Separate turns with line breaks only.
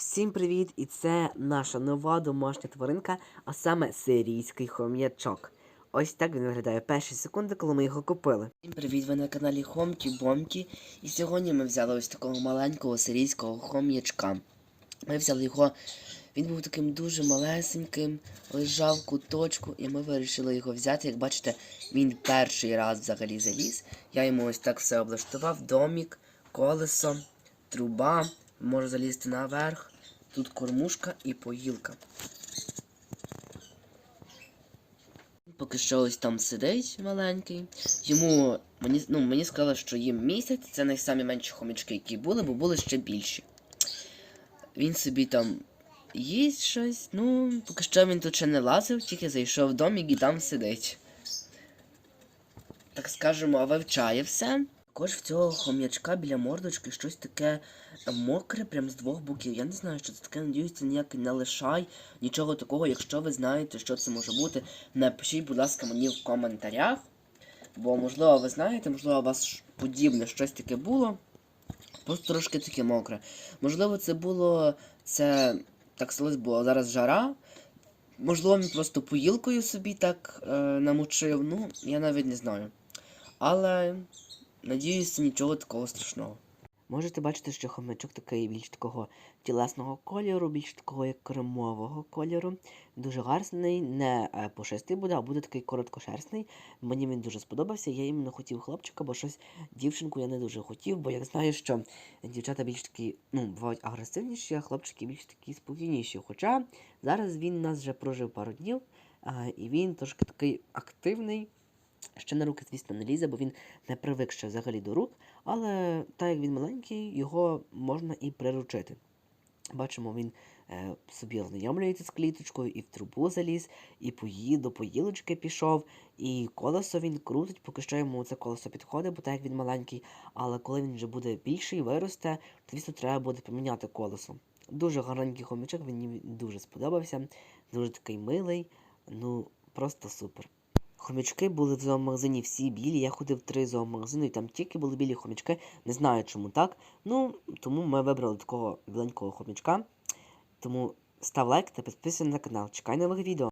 Всім привіт! І це наша нова домашня тваринка, а саме сирійський хом'ячок. Ось так він виглядає перші секунди, коли ми його купили. Всім привіт! Ви на каналі Хомкі Бомкі. І сьогодні ми взяли ось такого маленького сирійського хом'ячка. Ми взяли його. Він був таким дуже малесеньким, лежав в куточку, і ми вирішили його взяти. Як бачите, він перший раз взагалі заліз. Я йому ось так все облаштував: домік, колесо, труба, може залізти наверх. Тут кормушка і поїлка. Поки що ось там сидить маленький. Йому мені, ну, мені сказали, що їм місяць. Це найсамі менші хомячки, які були, бо були ще більші. Він собі там їсть щось. Ну, поки що він тут ще не лазив, тільки зайшов в домік і там сидить. Так скажемо, вивчає все. Також в цього хом'ячка біля мордочки щось таке мокре, прям з двох боків. Я не знаю, що це таке, надіюсь, це ніякий не лишай, нічого такого. Якщо ви знаєте, що це може бути, напишіть, будь ласка, мені в коментарях. Бо, можливо, ви знаєте, можливо, у вас подібне щось таке було. Просто трошки таке мокре. Можливо, це було. Це так сталося, бо зараз жара. Можливо, він просто поїлкою собі так е, намочив. Ну, я навіть не знаю. Але надіюсь, нічого такого страшного. Можете бачити, що хомячок такий більш такого тілесного кольору, більш такого як кремового кольору. Дуже гарний, не е, пушистий буде, а буде такий короткошерстний. Мені він дуже сподобався. Я іменно хотів хлопчика, бо щось дівчинку я не дуже хотів, бо як знаю, що дівчата більш такі, ну, бувають агресивніші, а хлопчики більш такі спокійніші. Хоча зараз він нас вже прожив пару днів, а, і він трошки такий активний. Ще на руки, звісно, не лізе, бо він не привик ще взагалі до рук, але так як він маленький, його можна і приручити. Бачимо, він е, собі ознайомлюється з кліточкою, і в трубу заліз, і до поїлочки пішов, і колесо він крутить, поки що йому це колесо підходить, бо так як він маленький. Але коли він вже буде більший, виросте, то звісно треба буде поміняти колесо. Дуже гарненький хомячок, він мені дуже сподобався, дуже такий милий, ну просто супер. Хомячки були в зоомагазині всі білі. Я ходив в три зоомагазини, і там тільки були білі хомячки. Не знаю, чому так. Ну, тому ми вибрали такого біленького хомячка. Тому став лайк та підписуйся на канал. Чекай нових відео.